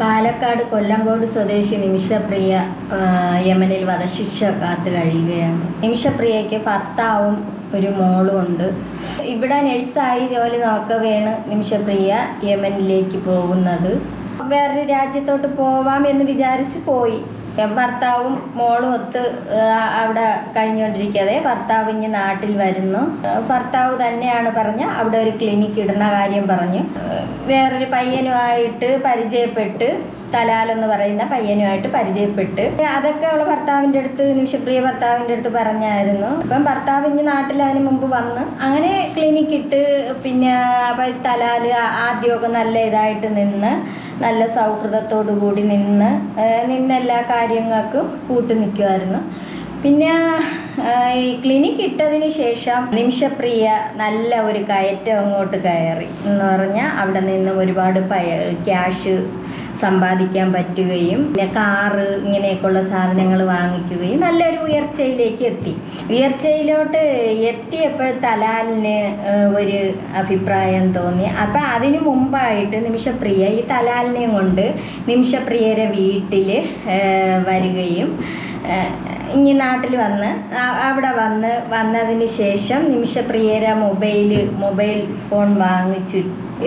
പാലക്കാട് കൊല്ലങ്കോട് സ്വദേശി നിമിഷപ്രിയ യമനിൽ വധശിക്ഷ കാത്ത് കഴിയുകയാണ്. നിമിഷപ്രിയയ്ക്ക് ഭർത്താവും ഒരു മോളും ഉണ്ട്. ഇവിടെ നഴ്സായി ജോലി നോക്കവേണ് നിമിഷപ്രിയ യമനിലേക്ക് പോകുന്നത്. വേറൊരു രാജ്യത്തോട്ട് പോവാം എന്ന് വിചാരിച്ച് പോയി. ഭർത്താവും മോളും ഒത്ത് അവിടെ കഴിഞ്ഞുകൊണ്ടിരിക്കാതെ ഭർത്താവ് ഇനി നാട്ടിൽ വരുന്നു. ഭർത്താവ് തന്നെയാണ് പറഞ്ഞ അവിടെ ഒരു ക്ലിനിക്ക് ഇടുന്ന കാര്യം പറഞ്ഞു. വേറൊരു പയ്യനുമായിട്ട് പരിചയപ്പെട്ട് തലാൽ എന്ന് പറയുന്ന പയ്യനുമായിട്ട് പരിചയപ്പെട്ട്. അതൊക്കെ അവളെ ഭർത്താവിന്റെ അടുത്ത് നിമിഷപ്രിയ ഭർത്താവിന്റെ അടുത്ത് പറഞ്ഞായിരുന്നു. അപ്പം ഭർത്താവ് ഇനി നാട്ടിൽ അതിന് മുമ്പ് വന്ന് അങ്ങനെ ക്ലിനിക്ക് ഇട്ട് പിന്നെ തലാൽ ആദ്യമൊക്കെ നല്ല ഇതായിട്ട് നിന്ന് നല്ല സൗഹൃദത്തോടു കൂടി നിന്ന് നിന്ന് എല്ലാ കാര്യങ്ങൾക്കും കൂട്ടു നിൽക്കുമായിരുന്നു പിന്നെ ഈ ക്ലിനിക്ക് ഇട്ടതിന് ശേഷം നിമിഷപ്രിയ നല്ല ഒരു കയറ്റം അങ്ങോട്ട് കയറി എന്ന് പറഞ്ഞാൽ അവിടെ നിന്നും ഒരുപാട് പയ ക്യാഷ് സമ്പാദിക്കാൻ പറ്റുകയും പിന്നെ കാറ് ഇങ്ങനെയൊക്കെയുള്ള സാധനങ്ങൾ വാങ്ങിക്കുകയും നല്ലൊരു ഉയർച്ചയിലേക്ക് എത്തി. ഉയർച്ചയിലോട്ട് എത്തിയപ്പോൾ തലാലിന് ഒരു അഭിപ്രായം തോന്നി. അപ്പം അതിനു മുമ്പായിട്ട് നിമിഷപ്രിയ ഈ തലാലിനെ കൊണ്ട് നിമിഷപ്രിയരെ വീട്ടിൽ വരികയും ഇനി നാട്ടിൽ വന്ന് അവിടെ വന്ന് വന്നതിന് ശേഷം നിമിഷപ്രിയരെ മൊബൈൽ മൊബൈൽ ഫോൺ വാങ്ങിച്ച്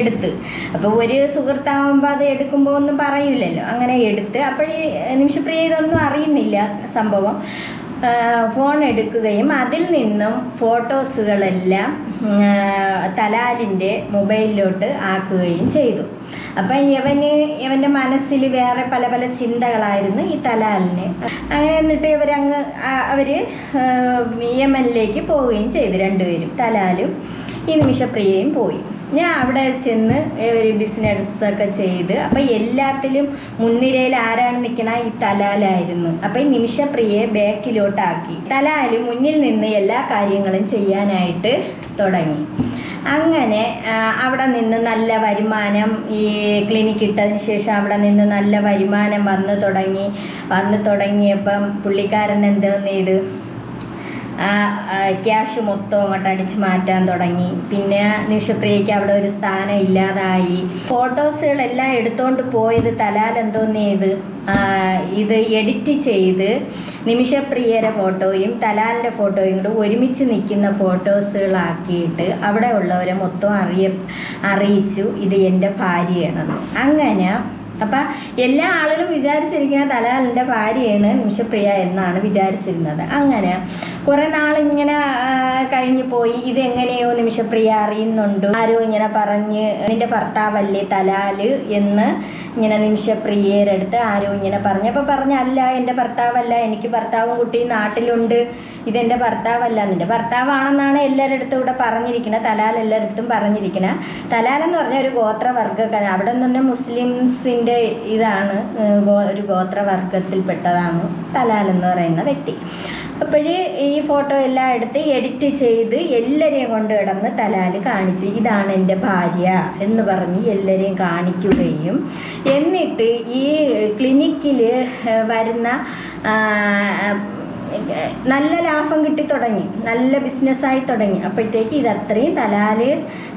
എടുത്ത്. അപ്പോൾ ഒരു സുഹൃത്താവുമ്പോൾ അത് എടുക്കുമ്പോൾ ഒന്നും പറയില്ലല്ലോ അങ്ങനെ എടുത്ത്. അപ്പോഴേ നിമിഷപ്രിയ ഇതൊന്നും അറിയുന്നില്ല സംഭവം. ഫോൺ എടുക്കുകയും അതിൽ നിന്നും ഫോട്ടോസുകളെല്ലാം തലാലിന്റെ മൊബൈലിലോട്ട് ആക്കുകയും ചെയ്തു. അപ്പം ഇവന് ഇവന്റെ മനസ്സിൽ വേറെ പല പല ചിന്തകളായിരുന്നു ഈ തലാലിന്. അങ്ങനെ എന്നിട്ട് ഇവരങ്ങ് അവർ യമനിലേക്ക് പോവുകയും ചെയ്തു രണ്ടുപേരും. തലാലും ഈ നിമിഷപ്രിയയും പോയി. ഞാൻ അവിടെ ചെന്ന് ഒരു ബിസിനസ് ഒക്കെ ചെയ്ത് അപ്പം എല്ലാത്തിലും മുൻനിരയിൽ ആരാണ് നിൽക്കണ ഈ തലാലായിരുന്നു. അപ്പം ഈ നിമിഷപ്രിയെ ബാക്കിലോട്ടാക്കി. തലാൽ മുന്നിൽ നിന്ന് എല്ലാ കാര്യങ്ങളും ചെയ്യാനായിട്ട് തുടങ്ങി. അങ്ങനെ അവിടെ നിന്ന് നല്ല വരുമാനം ഈ ക്ലിനിക്ക് ഇട്ടതിന് ശേഷം അവിടെ നിന്ന് നല്ല വരുമാനം വന്നു തുടങ്ങി. വന്നു തുടങ്ങിയപ്പം പുള്ളിക്കാരൻ എന്തോന്ന് ചെയ്ത്? ആ ക്യാഷ് മൊത്തം അങ്ങോട്ട് അടിച്ച് മാറ്റാൻ തുടങ്ങി. പിന്നെ നിമിഷപ്രിയയ്ക്ക് അവിടെ ഒരു സ്ഥാനം ഇല്ലാതായി. ഫോട്ടോസുകളെല്ലാം എടുത്തോണ്ട് പോയത് തലാൽ എന്തോന്ന് ചെയ്ത്? ഇത് എഡിറ്റ് ചെയ്ത് നിമിഷപ്രിയയുടെ ഫോട്ടോയും തലാലിന്റെ ഫോട്ടോയും കൂടെ ഒരുമിച്ച് നിൽക്കുന്ന ഫോട്ടോസുകളാക്കിയിട്ട് അവിടെ ഉള്ളവരെ മൊത്തം അറിയ അറിയിച്ചു ഇത് എന്റെ ഭാര്യയാണെന്ന്. അങ്ങനെ അപ്പം എല്ലാ ആളുകളും വിചാരിച്ചിരിക്കുന്ന തലാലിന്റെ ഭാര്യയാണ് നിമിഷപ്രിയ എന്നാണ് വിചാരിച്ചിരുന്നത്. അങ്ങനെ കുറേ നാളിങ്ങനെ കഴിഞ്ഞു പോയി. ഇതെങ്ങനെയോ നിമിഷപ്രിയ അറിയുന്നുണ്ട്. ആരോ ഇങ്ങനെ പറഞ്ഞ് നിന്റെ ഭർത്താവല്ലേ തലാൽ എന്ന് ഇങ്ങനെ നിമിഷപ്രിയയുടെ അടുത്ത് ആരോ ഇങ്ങനെ പറഞ്ഞു. അപ്പോൾ പറഞ്ഞല്ല എന്റെ ഭർത്താവല്ല. എനിക്ക് ഭർത്താവും കുട്ടിയും നാട്ടിലുണ്ട്. ഇതെന്റെ ഭർത്താവല്ല. നിന്റെ ഭർത്താവാണെന്നാണ് എല്ലാവരുടെ അടുത്തും ഇവിടെ പറഞ്ഞിരിക്കുന്നത് തലാൽ എല്ലാവരുടെ അടുത്തും പറഞ്ഞിരിക്കുന്നത് തലാൽ എന്ന് പറഞ്ഞ ഒരു ഗോത്രവർഗക്കാരൻ. അവിടെ നിന്ന് പറഞ്ഞാൽ മുസ്ലിംസിന്റെ ഇതാണ് ഒരു ഗോത്രവർഗത്തിൽപ്പെട്ടതാണ് തലാൽ എന്ന് പറയുന്ന വ്യക്തി. അപ്പോഴേ ഈ ഫോട്ടോ എല്ലാം എടുത്ത് എഡിറ്റ് ചെയ്ത് എല്ലാവരെയും കൊണ്ട് കിടന്ന് തലാൽ കാണിച്ച് ഇതാണ് എന്റെ ഭാര്യ എന്ന് പറഞ്ഞ് എല്ലാവരെയും കാണിക്കുകയും എന്നിട്ട് ഈ ക്ലിനിക്കിൽ വരുന്ന നല്ല ലാഭം കിട്ടി തുടങ്ങി. നല്ല ബിസിനസ്സായി തുടങ്ങി. അപ്പോഴത്തേക്ക് ഇത് അത്രയും തലാൽ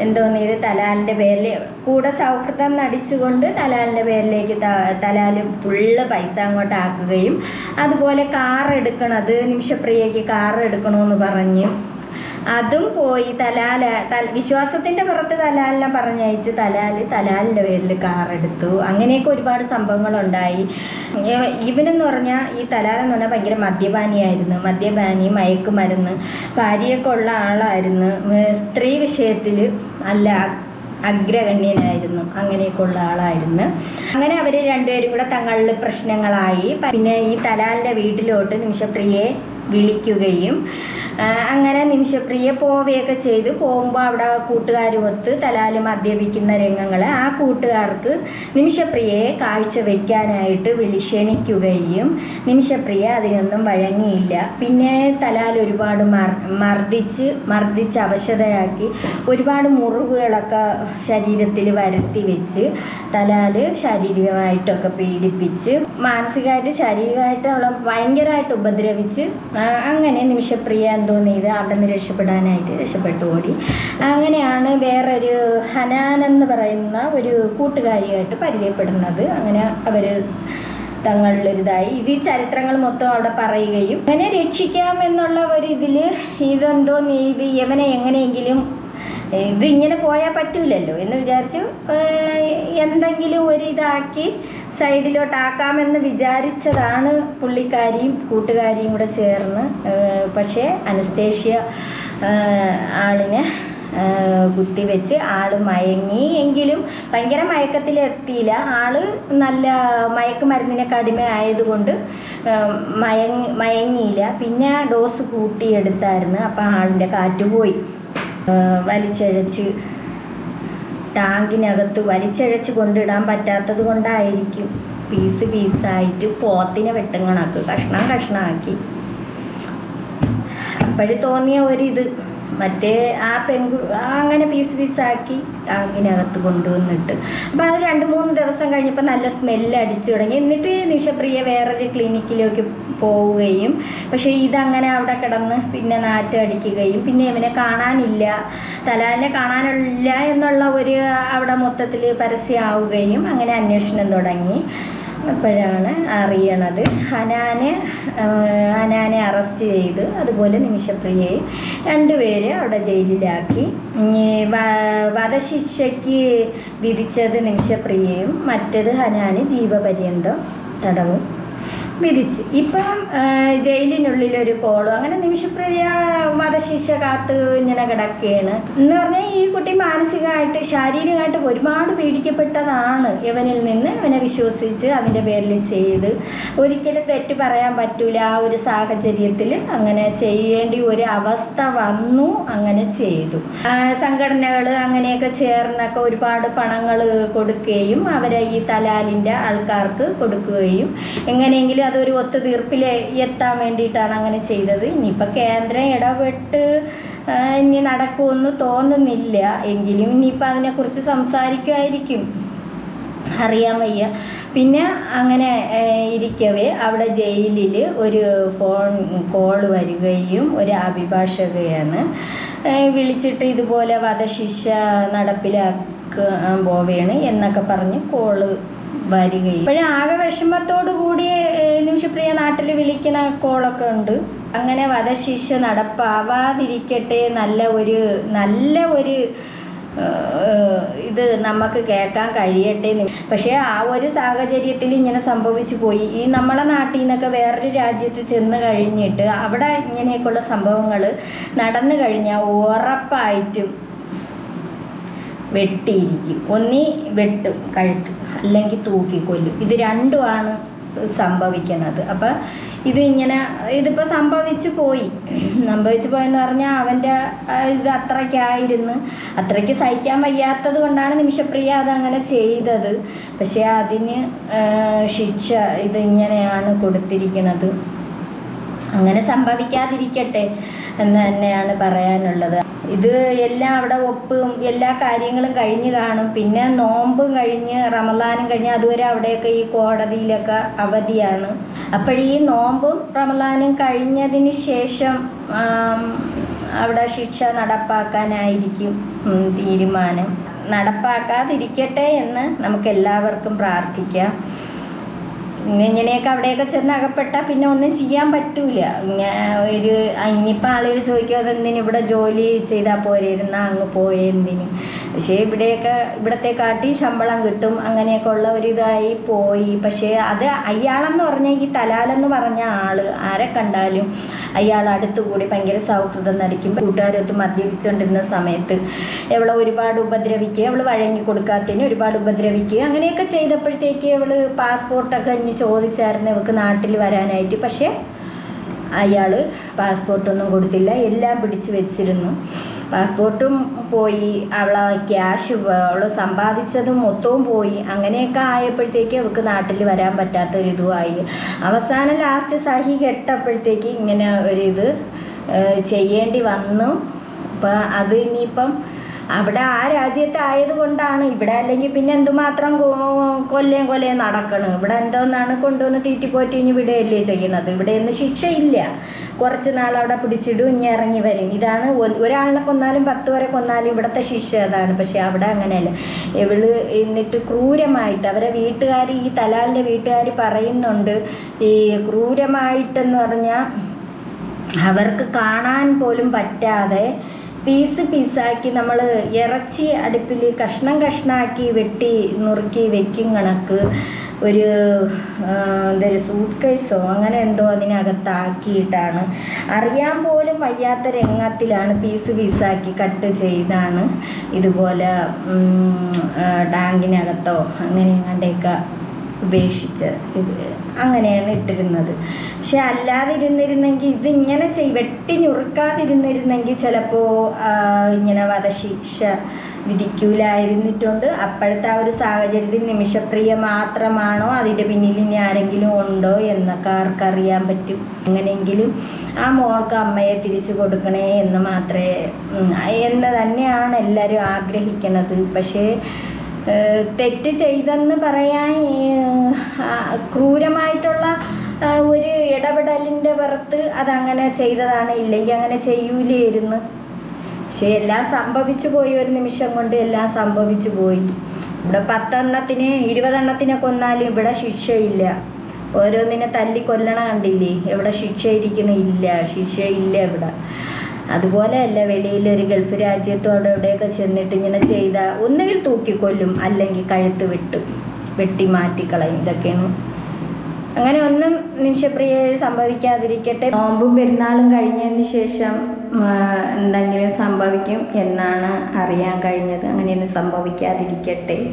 എന്തോന്ന് ഇത് തലാലിന്റെ പേരിൽ കൂടെ സൗഹൃദം നടിച്ചുകൊണ്ട് തലാലിന്റെ പേരിലേക്ക് തലാൽ ഫുള്ള് പൈസ അങ്ങോട്ട് ആക്കുകയും അതുപോലെ കാർ എടുക്കണത് നിമിഷപ്രിയയ്ക്ക് കാർ എടുക്കണമെന്ന് പറഞ്ഞ് അതും പോയി തലാല വിശ്വാസത്തിന്റെ പുറത്ത് തലാലിനെ പറഞ്ഞയച്ച് തലാൽ തലാലിന്റെ പേരിൽ കാർ എടുത്തു. അങ്ങനെയൊക്കെ ഒരുപാട് സംഭവങ്ങളുണ്ടായി. ഉണ്ടായി ഇവനെന്ന് പറഞ്ഞാൽ ഈ തലാലെന്ന് പറഞ്ഞാൽ ഭയങ്കര മദ്യപാനിയായിരുന്നു. മദ്യപാനി മയക്കുമരുന്ന് ഭാര്യയൊക്കെ ഉള്ള ആളായിരുന്നു. സ്ത്രീ വിഷയത്തിൽ അല്ല അഗ്രഗണ്യനായിരുന്നു. അങ്ങനെയൊക്കെ ഉള്ള ആളായിരുന്നു. അങ്ങനെ അവർ രണ്ടുപേരും കൂടെ തങ്ങളിൽ പ്രശ്നങ്ങളായി. പിന്നെ ഈ തലാലിന്റെ വീട്ടിലോട്ട് നിമിഷപ്രിയയെ വിളിക്കുകയും അങ്ങനെ നിമിഷപ്രിയ പോവുകയൊക്കെ ചെയ്ത്. പോകുമ്പോൾ അവിടെ കൂട്ടുകാരുമൊത്ത് തലാൽ മദ്യപിക്കുന്ന രംഗങ്ങൾ ആ കൂട്ടുകാർക്ക് നിമിഷപ്രിയയെ കാഴ്ചവെക്കാനായിട്ട് വിളി ക്ഷണിക്കുകയും നിമിഷപ്രിയ അതിനൊന്നും വഴങ്ങിയില്ല. പിന്നെ തലാൽ ഒരുപാട് മർ മർദ്ദിച്ച് മർദ്ദിച്ച് അവശതയാക്കി ഒരുപാട് മുറിവുകളൊക്കെ ശരീരത്തിൽ വരുത്തി വെച്ച് തലാൽ ശാരീരികമായിട്ടൊക്കെ പീഡിപ്പിച്ച് മാനസികമായിട്ട് ശാരീരികമായിട്ട് അവളെ ഭയങ്കരമായിട്ട് ഉപദ്രവിച്ച് അങ്ങനെ നിമിഷപ്രിയ എന്ത് എന്തോ നെയ്ത് അവിടെ നിന്ന് രക്ഷപ്പെടാനായിട്ട് രക്ഷപ്പെട്ടു ഓടി. അങ്ങനെയാണ് വേറൊരു ഹനാൻ എന്ന് പറയുന്ന ഒരു കൂട്ടുകാരിയായിട്ട് പരിചയപ്പെടുന്നത്. അങ്ങനെ അവർ തങ്ങളിലൊരിതായി ഇത് ചരിത്രങ്ങൾ മൊത്തം അവിടെ പറയുകയും അങ്ങനെ രക്ഷിക്കാം എന്നുള്ള ഒരു ഇതിൽ ഇതെന്തോ ഇത് യവനെ എങ്ങനെയെങ്കിലും ഇത് ഇങ്ങനെ പോയാൽ പറ്റൂലല്ലോ എന്ന് വിചാരിച്ചു എന്തെങ്കിലും ഒരു ഇതാക്കി സൈഡിലോട്ടാക്കാമെന്ന് വിചാരിച്ചതാണ് പുള്ളിക്കാരിയും കൂട്ടുകാരിയും കൂടെ ചേർന്ന് പക്ഷേ അനസ്തേഷ്യ ആളിനെ കുത്തിവെച്ച് ആൾ മയങ്ങി എങ്കിലും ഭയങ്കര മയക്കത്തിലെത്തിയില്ല. ആൾ നല്ല മയക്കുമരുന്നിനെ കടിമ ആയതുകൊണ്ട് മയങ്ങി മയങ്ങിയില്ല. പിന്നെ ഡോസ് കൂട്ടിയെടുത്തായിരുന്നു. അപ്പം ആളിന്റെ കാറ്റ് പോയി. വലിച്ചിഴച്ച് ടാങ്കിനകത്ത് വലിച്ചഴച്ച് കൊണ്ടിടാൻ പറ്റാത്തത് കൊണ്ടായിരിക്കും. പീസ് പീസായിട്ട് പോത്തിനെ വെട്ടുങ്ങണാക്ക്. കഷ്ണം കഷ്ണമാക്കി അപ്പോഴും തോന്നിയ ഒരിത്. മറ്റേ ആ പെങ്കു അങ്ങനെ പീസ് പീസാക്കി ടാങ്കിനകത്ത് കൊണ്ടുവന്നിട്ട്. അപ്പോൾ അത് രണ്ട് മൂന്ന് ദിവസം കഴിഞ്ഞപ്പോൾ നല്ല സ്മെല്ല് അടിച്ചു തുടങ്ങി. എന്നിട്ട് നിഷപ്രിയ വേറൊരു ക്ലിനിക്കിലേക്ക് പോവുകയും. പക്ഷേ ഇതങ്ങനെ അവിടെ കിടന്ന് പിന്നെ നാറ്റടിക്കുകയും പിന്നെ ഇവനെ കാണാനില്ല. തലാലിനെ കാണാനില്ല എന്നുള്ള ഒരു അവിടെ മൊത്തത്തിൽ പരസ്യമാവുകയും അങ്ങനെ അന്വേഷണം തുടങ്ങി. അപ്പോഴാണ് അറിയണത്. ഹനാനെ ഹനാനെ അറസ്റ്റ് ചെയ്ത് അതുപോലെ നിമിഷപ്രിയയും രണ്ടുപേരെ അവിടെ ജയിലിലാക്കി. വധശിക്ഷയ്ക്ക് വിധിച്ചത് നിമിഷപ്രിയയും മറ്റേത് ഹനാന് ജീവപര്യന്തം തടവും. വിധിച്ച് ഇപ്പം ജയിലിനുള്ളിൽ ഒരു കോളും അങ്ങനെ നിമിഷപ്രിയ വധശിക്ഷ കാത്ത് ഇങ്ങനെ കിടക്കുകയാണ് എന്ന് പറഞ്ഞാൽ ഈ കുട്ടി മാനസികമായിട്ട് ശാരീരികമായിട്ട് ഒരുപാട് പീഡിക്കപ്പെട്ടതാണ് ഇവനിൽ നിന്ന് ഇവനെ വിശ്വസിച്ച് അതിന്റെ പേരിൽ ചെയ്ത്. ഒരിക്കലും തെറ്റ് പറയാൻ പറ്റൂല. ആ ഒരു സാഹചര്യത്തിൽ അങ്ങനെ ചെയ്യേണ്ടി ഒരു അവസ്ഥ വന്നു അങ്ങനെ ചെയ്തു. സംഘടനകൾ അങ്ങനെയൊക്കെ ചേർന്നൊക്കെ ഒരുപാട് പണങ്ങൾ കൊടുക്കുകയും അവരെ ഈ തലാലിന്റെ ആൾക്കാർക്ക് കൊടുക്കുകയും എങ്ങനെയെങ്കിലും അതൊരു ഒത്തുതീർപ്പിൽ എത്താൻ വേണ്ടിയിട്ടാണ് അങ്ങനെ ചെയ്തത്. ഇനിയിപ്പോൾ കേന്ദ്രം ഇടപെട്ട് ഇനി നടക്കുമെന്ന് തോന്നുന്നില്ല. എങ്കിലും ഇനിയിപ്പോൾ അതിനെക്കുറിച്ച് സംസാരിക്കുമായിരിക്കും. അറിയാൻ വയ്യ. പിന്നെ അങ്ങനെ ഇരിക്കവേ. അവിടെ ജയിലിൽ ഒരു ഫോൺ കോൾ വരികയും ഒരു അഭിഭാഷകയാണ് വിളിച്ചിട്ട് ഇതുപോലെ വധശിക്ഷ നടപ്പിലാക്കാൻ പോവുകയാണ് എന്നൊക്കെ പറഞ്ഞ് കോൾ വരികയും. ഇപ്പോഴും ആകെ വിഷമത്തോടു കൂടി നിമിഷപ്രിയ നാട്ടിൽ വിളിക്കുന്ന കോളൊക്കെ ഉണ്ട്. അങ്ങനെ വധശിക്ഷ നടപ്പാവാതിരിക്കട്ടെ നല്ല ഒരു നല്ല ഒരു ഇത് നമുക്ക് കേൾക്കാൻ കഴിയട്ടെ പക്ഷേ ആ ഒരു സാഹചര്യത്തിൽ ഇങ്ങനെ സംഭവിച്ചു പോയി. ഈ നമ്മളെ നാട്ടിൽ നിന്നൊക്കെ വേറൊരു രാജ്യത്ത് ചെന്ന് കഴിഞ്ഞിട്ട് അവിടെ ഇങ്ങനെയൊക്കെയുള്ള സംഭവങ്ങൾ നടന്നു കഴിഞ്ഞാൽ ഉറപ്പായിട്ടും വെട്ടിയിരിക്കും. ഒന്നി വെട്ടും കഴുത്ത്. അല്ലെങ്കിൽ തൂക്കിക്കൊല്ലും ഇത് രണ്ടുമാണ് സംഭവിക്കുന്നത്. അപ്പം ഇത് ഇങ്ങനെ ഇതിപ്പോൾ സംഭവിച്ചു പോയി. സംഭവിച്ചു പോയെന്ന് പറഞ്ഞാൽ അവന്റെ ഇത് അത്രയ്ക്കായിരുന്നു അത്രയ്ക്ക് സഹിക്കാൻ വയ്യാത്തത് കൊണ്ടാണ് നിമിഷപ്രിയ അതങ്ങനെ ചെയ്തത്. പക്ഷേ അതിന് ശിക്ഷ ഇതിങ്ങനെയാണ് കൊടുത്തിരിക്കുന്നത് അങ്ങനെ സംഭവിക്കാതിരിക്കട്ടെ എന്ന് തന്നെയാണ് പറയാനുള്ളത്. ഇത് എല്ലാം അവിടെ ഒപ്പും എല്ലാ കാര്യങ്ങളും കഴിഞ്ഞ് കാണും. പിന്നെ നോമ്പും കഴിഞ്ഞ് റമദാനും കഴിഞ്ഞ് അതുവരെ അവിടെയൊക്കെ ഈ കോടതിയിലൊക്കെ അവധിയാണ്. അപ്പോഴീ നോമ്പും റമദാനും കഴിഞ്ഞതിന് ശേഷം അവിടെ ശിക്ഷ നടപ്പാക്കാനായിരിക്കും തീരുമാനം. നടപ്പാക്കാതിരിക്കട്ടെ എന്ന് നമുക്ക് എല്ലാവർക്കും പ്രാർത്ഥിക്കാം. ഇങ്ങനെയൊക്കെ അവിടെയൊക്കെ ചെന്ന് അകപ്പെട്ടാൽ പിന്നെ ഒന്നും ചെയ്യാൻ പറ്റൂല. ഒരു ഇനിയിപ്പോൾ ആളുകൾ ചോദിക്കും അതെന്തിനു ഇവിടെ ജോലി ചെയ്താൽ പോരായിരുന്ന അങ്ങ് പോയെന്തിന് പക്ഷേ ഇവിടെയൊക്കെ ഇവിടത്തെ കാട്ടി ശമ്പളം കിട്ടും അങ്ങനെയൊക്കെ ഉള്ള ഒരു ഇതായി പോയി. പക്ഷേ അത് അയാളെന്ന് പറഞ്ഞ ഈ തലാലെന്ന് പറഞ്ഞ ആൾ ആരെ കണ്ടാലും അയാൾ അടുത്തുകൂടി ഭയങ്കര സൗഹൃദം നടിക്കും. കൂട്ടുകാരൊത്ത് മദ്യപിച്ചുകൊണ്ടിരുന്ന സമയത്ത് എവളെ ഒരുപാട് ഉപദ്രവിക്കുക അവൾ വഴങ്ങി കൊടുക്കാത്തതിന് ഒരുപാട് ഉപദ്രവിക്കുക അങ്ങനെയൊക്കെ ചെയ്തപ്പോഴത്തേക്ക് അവൾ പാസ്പോർട്ടൊക്കെ ചോദിച്ചായിരുന്നു ഇവക്ക് നാട്ടിൽ വരാനായിട്ട്. പക്ഷേ അയാൾ പാസ്പോർട്ടൊന്നും കൊടുത്തില്ല. എല്ലാം പിടിച്ചു വെച്ചിരുന്നു. പാസ്പോർട്ടും പോയി. അവളെ ക്യാഷ് അവൾ സമ്പാദിച്ചതും മൊത്തവും പോയി. അങ്ങനെയൊക്കെ ആയപ്പോഴത്തേക്ക് അവൾക്ക് നാട്ടിൽ വരാൻ പറ്റാത്ത ഒരു പറ്റാത്തൊരിതുമായി അവസാനം ലാസ്റ്റ് സഹി കെട്ടപ്പോഴത്തേക്ക് ഇങ്ങനെ ഒരു ഇത് ചെയ്യേണ്ടി വന്നു. അപ്പം അത് ഇനിയിപ്പം അവിടെ ആ രാജ്യത്ത് ആയതുകൊണ്ടാണ് ഇവിടെ അല്ലെങ്കിൽ പിന്നെ എന്തുമാത്രം കൊല്ലേം കൊല്ലേം നടക്കണം. ഇവിടെ എന്തോന്നാണ് കൊണ്ടുവന്ന് തീറ്റിപ്പോറ്റി ഇനി വിടുകയല്ലേ ചെയ്യണത്? ഇവിടെ ഒന്നും ശിക്ഷയില്ല. കുറച്ച് നാൾ അവിടെ പിടിച്ചിടും ഇനി ഇറങ്ങി വരും. ഇതാണ് ഒരാളിനെ കൊന്നാലും പത്ത് വരെ കൊന്നാലും ഇവിടുത്തെ ശിക്ഷ അതാണ്. പക്ഷെ അവിടെ അങ്ങനെയല്ല. ഇവൾ എന്നിട്ട് ക്രൂരമായിട്ട് അവരെ വീട്ടുകാർ ഈ തലാലിന്റെ വീട്ടുകാർ പറയുന്നുണ്ട്. ഈ ക്രൂരമായിട്ടെന്ന് പറഞ്ഞാൽ അവർക്ക് കാണാൻ പോലും പറ്റാതെ പീസ് പീസാക്കി നമ്മൾ ഇറച്ചി അടുപ്പിൽ കഷ്ണം കഷ്ണാക്കി വെട്ടി നുറുക്കി വെക്കും കണക്ക്. ഒരു എന്തൊരു സൂട്ട് കേസോ അങ്ങനെ എന്തോ അതിനകത്താക്കിയിട്ടാണ്. അറിയാൻ പോലും വയ്യാത്ത രംഗത്തിലാണ് പീസ് പീസാക്കി കട്ട് ചെയ്താണ്. ഇതുപോലെ ടാങ്കിനകത്തോ അങ്ങനെ എങ്ങാണ്ടൊക്കെ ഉപേക്ഷിച്ച് ഇത് അങ്ങനെയാണ് ഇട്ടിരുന്നത്. പക്ഷെ അല്ലാതിരുന്നിരുന്നെങ്കിൽ ഇത് ഇങ്ങനെ ചെയ് വെട്ടി ഞുറുക്കാതിരുന്നിരുന്നെങ്കിൽ ചിലപ്പോൾ ഇങ്ങനെ വധശിക്ഷ വിധിക്കൂലായിരുന്നിട്ടുണ്ട്. അപ്പോഴത്തെ ആ ഒരു സാഹചര്യത്തിൽ നിമിഷപ്രിയ മാത്രമാണോ അതിന്റെ പിന്നിൽ ഇനി ആരെങ്കിലും ഉണ്ടോ എന്നൊക്കെ ആർക്കറിയാൻ പറ്റും. എങ്ങനെയെങ്കിലും ആ മോൾക്ക് അമ്മയെ തിരിച്ചു കൊടുക്കണേ എന്ന് മാത്രമേ എന്ന് തന്നെയാണ് എല്ലാവരും ആഗ്രഹിക്കുന്നത് പക്ഷേ തെറ്റ് ചെയ്തെന്ന് പറയാൻ ക്രൂരമായിട്ടുള്ള ഒരു ഇടപെടലിന്റെ പുറത്ത് അതങ്ങനെ ചെയ്തതാണ് ഇല്ലെങ്കിൽ അങ്ങനെ ചെയ്യൂലായിരുന്നു. പക്ഷെ എല്ലാം സംഭവിച്ചു പോയി ഒരു നിമിഷം കൊണ്ട് എല്ലാം സംഭവിച്ചു പോയി. ഇവിടെ പത്തെണ്ണത്തിന് ഇരുപതെണ്ണത്തിനെ കൊന്നാലും ഇവിടെ ശിക്ഷയില്ല. ഓരോന്നിനെ തല്ലി കൊല്ലണ കണ്ടില്ലേ? എവിടെ ശിക്ഷ ഇരിക്കണില്ല ശിക്ഷയില്ല ഇല്ല ഇവിടെ. അതുപോലെയല്ല വെളിയിൽ ഒരു ഗൾഫ് രാജ്യത്തോടെ എവിടെയൊക്കെ ചെന്നിട്ട് ഇങ്ങനെ ചെയ്ത ഒന്നുകിൽ തൂക്കിക്കൊല്ലും അല്ലെങ്കിൽ കഴുത്ത് വെട്ടും വെട്ടി മാറ്റിക്കളയും. ഇതൊക്കെയാണ്. അങ്ങനെ ഒന്നും നിമിഷപ്രിയ സംഭവിക്കാതിരിക്കട്ടെ. നോമ്പും പെരുന്നാളും കഴിഞ്ഞതിന് ശേഷം എന്തെങ്കിലും സംഭവിക്കും എന്നാണ് അറിയാൻ കഴിഞ്ഞത്. അങ്ങനെയൊന്നും സംഭവിക്കാതിരിക്കട്ടെ.